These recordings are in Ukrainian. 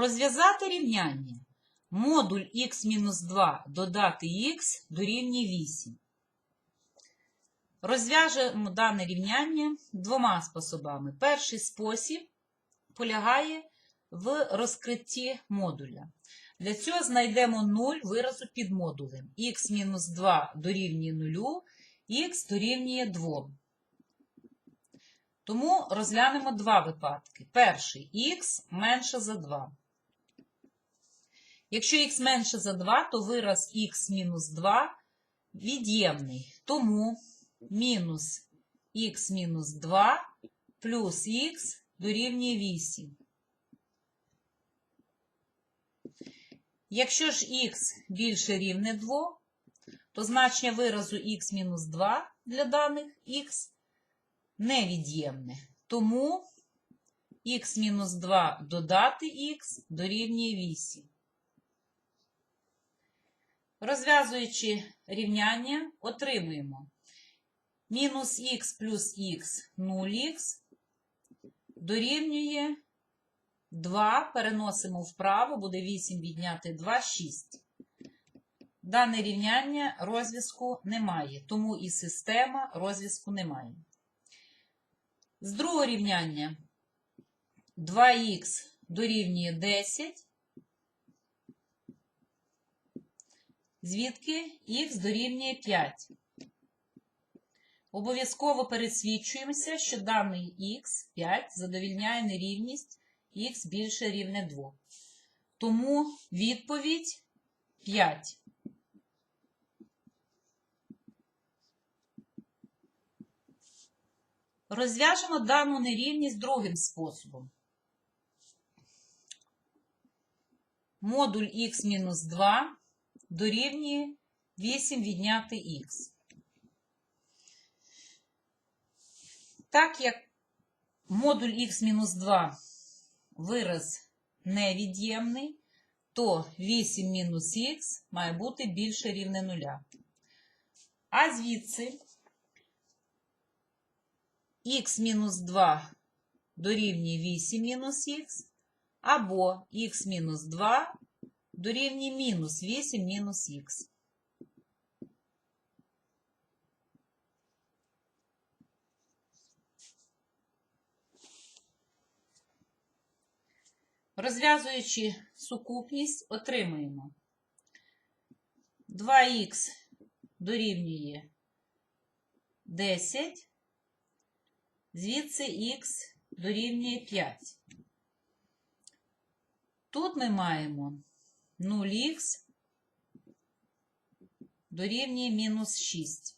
Розв'язати рівняння. Модуль х-2 додати х дорівнює 8. Розв'яжемо дане рівняння двома способами. Перший спосіб полягає в розкритті модуля. Для цього знайдемо 0 виразу під модулем. х-2 дорівнює 0, х дорівнює 2. Тому розглянемо два випадки. Перший х менше за 2. Якщо х менше за 2, то вираз х мінус 2 від'ємний. Тому мінус х мінус 2 плюс х дорівнює 8. Якщо ж х більше рівне 2, то значення виразу х мінус 2 для даних х невід'ємне. Тому х мінус 2 додати х дорівнює 8. Розв'язуючи рівняння, отримуємо мінус х плюс х 0х дорівнює 2, переносимо вправо, буде 8 відняти 2, 6. Дане рівняння розв'язку немає, тому і система розв'язку немає. З другого рівняння 2х дорівнює 10, звідки х дорівнює 5. Обов'язково пересвідчуємося, що даний х 5 задовільняє нерівність х більше рівне 2. Тому відповідь 5. Розв'яжемо дану нерівність другим способом. Модуль х-2 дорівнює 8 відняти х. Так як модуль х-2 вираз невід'ємний, то 8 мінус х має бути більше рівне 0. А звідси х-2 дорівнює 8 мінус х, або х-2 дорівнює мінус 8 мінус х. Розв'язуючи сукупність, отримуємо 2х дорівнює 10, звідси х дорівнює 5. Тут ми маємо 0х дорівнює мінус 6.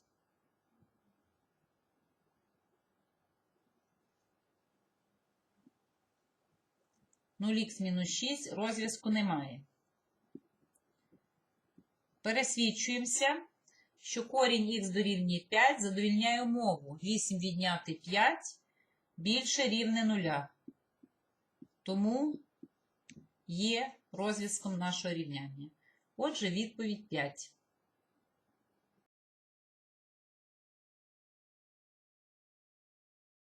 х мінус 6 розв'язку немає. Пересвідчуємося, що корінь х дорівнює 5 задовільняє умову 8 відняти 5 більше рівне 0. Тому є розв'язком нашого рівняння. Отже, відповідь 5.